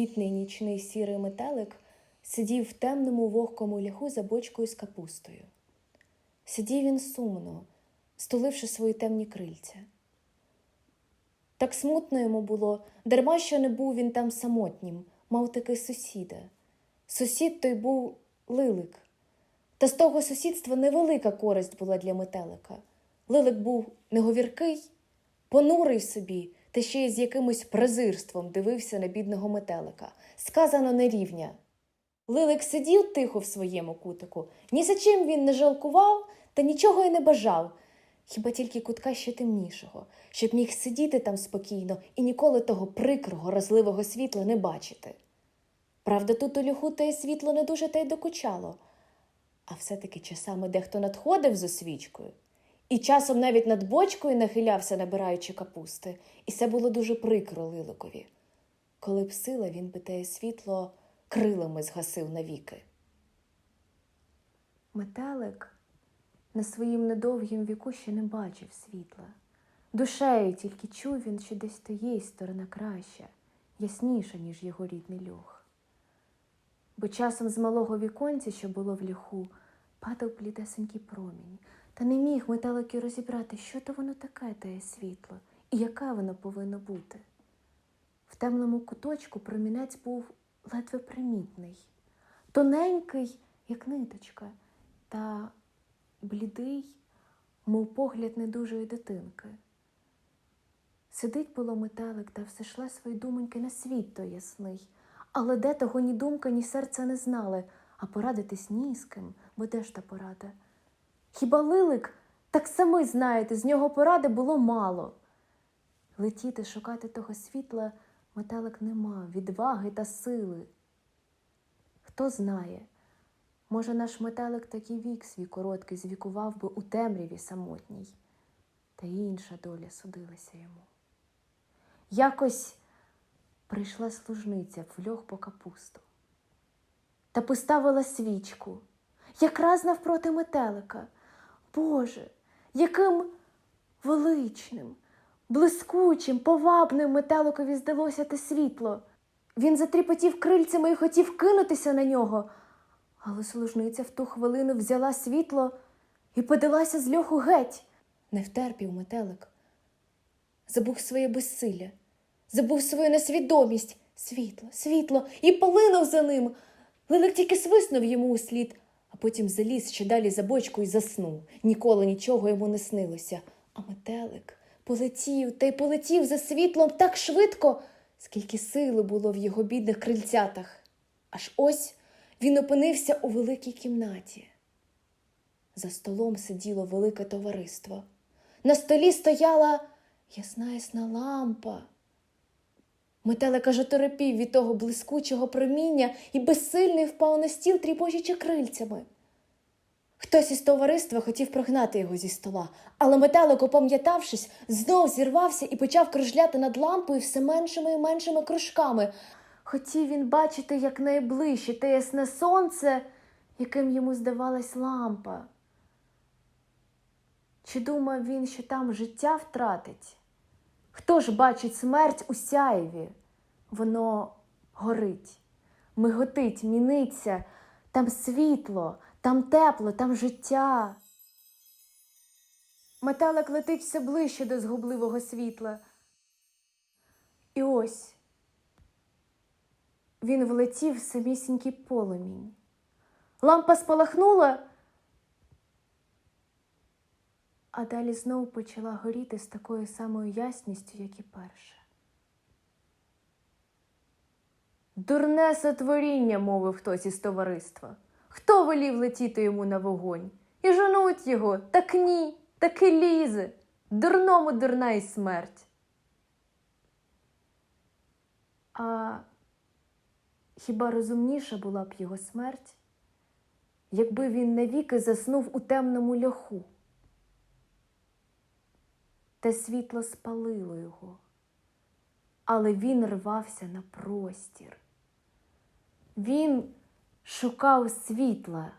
Спітний нічний сірий метелик сидів в темному вогкому ляху за бочкою з капустою. Сидів він сумно, стуливши свої темні крильця. Так смутно йому було, дарма що не був він там самотнім, мав таки сусіда. Сусід той був лилик. Та з того сусідства невелика користь була для метелика. Лилик був неговіркий, понурий собі, та ще й з якимось презирством дивився на бідного метелика. Сказано нерівня. Лилик сидів тихо в своєму кутику, ні за чим він не жалкував та нічого й не бажав, хіба тільки кутка ще темнішого, щоб міг сидіти там спокійно і ніколи того прикрого, розливого світла не бачити. Правда, тут у льоху те світло не дуже та й докучало, а все-таки часами дехто надходив з освічкою, і часом навіть над бочкою нахилявся, набираючи капусти, і це було дуже прикро Лиликові. Коли б сила, він би те світло крилами згасив навіки. Метелик на своїм недовгім віку ще не бачив світла. Душею тільки чув він, що десь то є сторона краща, ясніша, ніж його рідний льох. Бо часом з малого віконця, що було в ліху, падав блідесенький промінь, та не міг метелик і розібрати, що то воно таке, те світло, і яке воно повинно бути. В темному куточку промінець був ледве примітний, тоненький, як ниточка, та блідий, мов погляд недужої дитинки. Сидить було метелик та все шле свої думоньки на світ то ясний, але де того ні думка, ні серця не знали, а порадитись ні з ким, бо де ж та порада? Хіба лилик, так самі знаєте, з нього поради було мало. Летіти, шукати того світла метелик не мав, відваги та сили. Хто знає, може, наш метелик такий вік свій короткий звікував би у темряві самотній, та інша доля судилася йому. Якось прийшла служниця в льох по капусту та поставила свічку, якраз навпроти метелика. Боже, яким величним, блискучим, повабним метеликові здалося те світло. Він затріпотів крильцями і хотів кинутися на нього, але служниця в ту хвилину взяла світло і подалася з льоху геть. Не втерпів метелик. Забув своє безсилля, забув свою несвідомість, світло, світло, і полинув за ним. Лилик тільки свиснув йому у слід, потім заліз ще далі за бочку і заснув. Ніколи нічого йому не снилося. А метелик полетів та й полетів за світлом так швидко, скільки сили було в його бідних крильцятах. Аж ось він опинився у великій кімнаті. За столом сиділо велике товариство. На столі стояла ясна ясна лампа. Метелик аж оторопів від того блискучого проміння і безсильний впав на стіл, тріпочучи крильцями. Хтось із товариства хотів прогнати його зі стола, але метелик, опам'ятавшись, знов зірвався і почав кружляти над лампою все меншими і меншими кружками. Хотів він бачити якнайближче те ясне сонце, яким йому здавалась лампа. Чи думав він, що там життя втратить? Хто ж бачить смерть у сяєві? Воно горить, миготить, міниться, там світло, там тепло, там життя. Метелик летить все ближче до згубливого світла. І ось він влетів в самісінький полумінь. Лампа спалахнула, а далі знову почала горіти з такою самою ясністю, як і перша. Дурне сотворіння, мовив хтось із товариства. Хто велів летіти йому на вогонь? І жонуть його, так ні, таки лізе. Дурному дурна й смерть. А хіба розумніша була б його смерть, якби він навіки заснув у темному льоху? Те світло спалило його, але він рвався на простір. Він шукав світла,